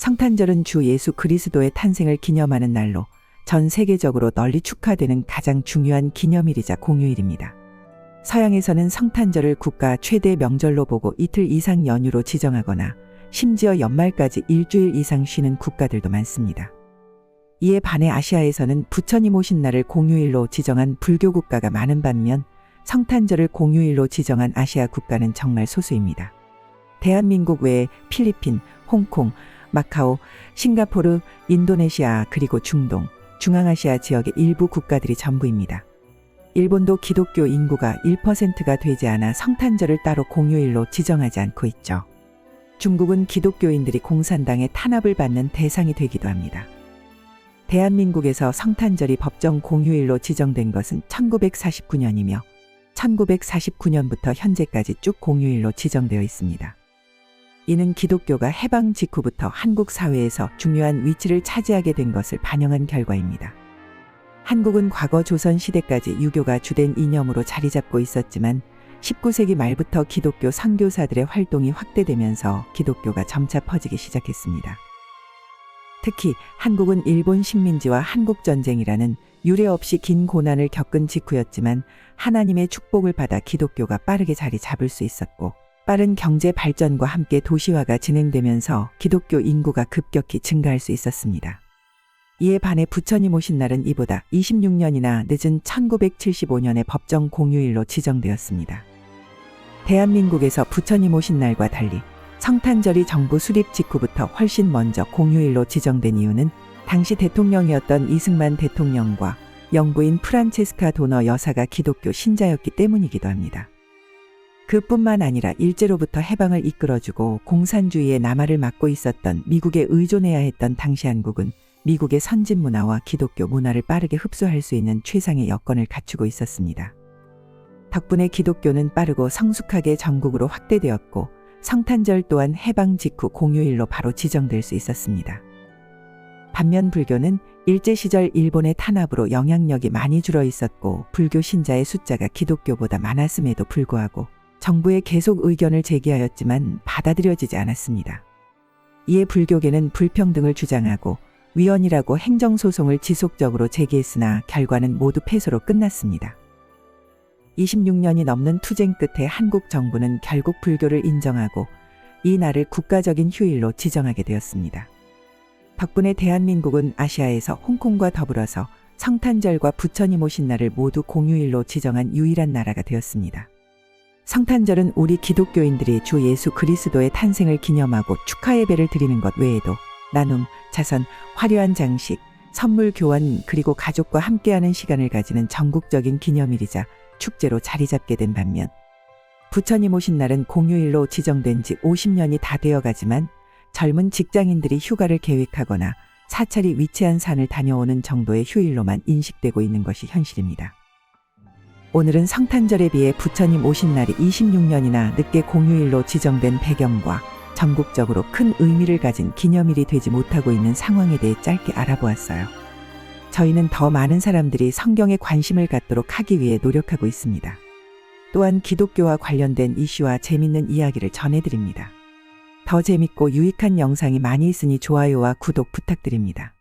성탄절은 주 예수 그리스도의 탄생을 기념하는 날로 전 세계적으로 널리 축하되는 가장 중요한 기념일이자 공휴일입니다. 서양에서는 성탄절을 국가 최대 명절로 보고 이틀 이상 연휴로 지정하거나 심지어 연말까지 일주일 이상 쉬는 국가들도 많습니다. 이에 반해 아시아에서는 부처님 오신 날을 공휴일로 지정한 불교 국가가 많은 반면 성탄절을 공휴일로 지정한 아시아 국가는 정말 소수입니다. 대한민국 외에 필리핀, 홍콩, 마카오, 싱가포르, 인도네시아 그리고 중동, 중앙아시아 지역의 일부 국가들이 전부입니다. 일본도 기독교 인구가 1%가 되지 않아 성탄절을 따로 공휴일로 지정하지 않고 있죠. 중국은 기독교인들이 공산당의 탄압을 받는 대상이 되기도 합니다. 대한민국에서 성탄절이 법정 공휴일로 지정된 것은 1949년이며 1949년부터 현재까지 쭉 공휴일로 지정되어 있습니다. 이는 기독교가 해방 직후부터 한국 사회에서 중요한 위치를 차지하게 된 것을 반영한 결과입니다. 한국은 과거 조선 시대까지 유교가 주된 이념으로 자리 잡고 있었지만 19세기 말부터 기독교 선교사들의 활동이 확대되면서 기독교가 점차 퍼지기 시작했습니다. 특히 한국은 일본 식민지와 한국 전쟁이라는 유례 없이 긴 고난을 겪은 직후였지만 하나님의 축복을 받아 기독교가 빠르게 자리 잡을 수 있었고 빠른 경제 발전과 함께 도시화가 진행되면서 기독교 인구가 급격히 증가할 수 있었습니다. 이에 반해 부처님 오신 날은 이보다 26년이나 늦은 1975년에 법정 공휴일로 지정되었습니다. 대한민국에서 부처님 오신 날과 달리 성탄절이 정부 수립 직후부터 훨씬 먼저 공휴일로 지정된 이유는 당시 대통령이었던 이승만 대통령과 영부인 프란체스카 도너 여사가 기독교 신자였기 때문이기도 합니다. 그뿐만 아니라 일제로부터 해방을 이끌어주고 공산주의의 남하를 막고 있었던 미국에 의존해야 했던 당시 한국은 미국의 선진 문화와 기독교 문화를 빠르게 흡수할 수 있는 최상의 여건을 갖추고 있었습니다. 덕분에 기독교는 빠르고 성숙하게 전국으로 확대되었고 성탄절 또한 해방 직후 공휴일로 바로 지정될 수 있었습니다. 반면 불교는 일제 시절 일본의 탄압으로 영향력이 많이 줄어 있었고 불교 신자의 숫자가 기독교보다 많았음에도 불구하고 정부에 계속 의견을 제기하였지만 받아들여지지 않았습니다. 이에 불교계는 불평등을 주장하고 위헌이라고 행정소송을 지속적으로 제기했으나 결과는 모두 패소로 끝났습니다. 26년이 넘는 투쟁 끝에 한국 정부는 결국 불교를 인정하고 이 날을 국가적인 휴일로 지정하게 되었습니다. 덕분에 대한민국은 아시아에서 홍콩과 더불어서 성탄절과 부처님 오신 날을 모두 공휴일로 지정한 유일한 나라가 되었습니다. 성탄절은 우리 기독교인들이 주 예수 그리스도의 탄생을 기념하고 축하 예배를 드리는 것 외에도 나눔, 자선, 화려한 장식, 선물 교환 그리고 가족과 함께하는 시간을 가지는 전국적인 기념일이자 축제로 자리 잡게 된 반면 부처님 오신 날은 공휴일로 지정된 지 50년이 다 되어 가지만 젊은 직장인들이 휴가를 계획하거나 사찰이 위치한 산을 다녀오는 정도의 휴일로만 인식되고 있는 것이 현실입니다. 오늘은 성탄절에 비해 부처님 오신 날이 26년이나 늦게 공휴일로 지정된 배경과 전국적으로 큰 의미를 가진 기념일이 되지 못하고 있는 상황에 대해 짧게 알아보았어요. 저희는 더 많은 사람들이 성경에 관심을 갖도록 하기 위해 노력하고 있습니다. 또한 기독교와 관련된 이슈와 재밌는 이야기를 전해드립니다. 더 재밌고 유익한 영상이 많이 있으니 좋아요와 구독 부탁드립니다.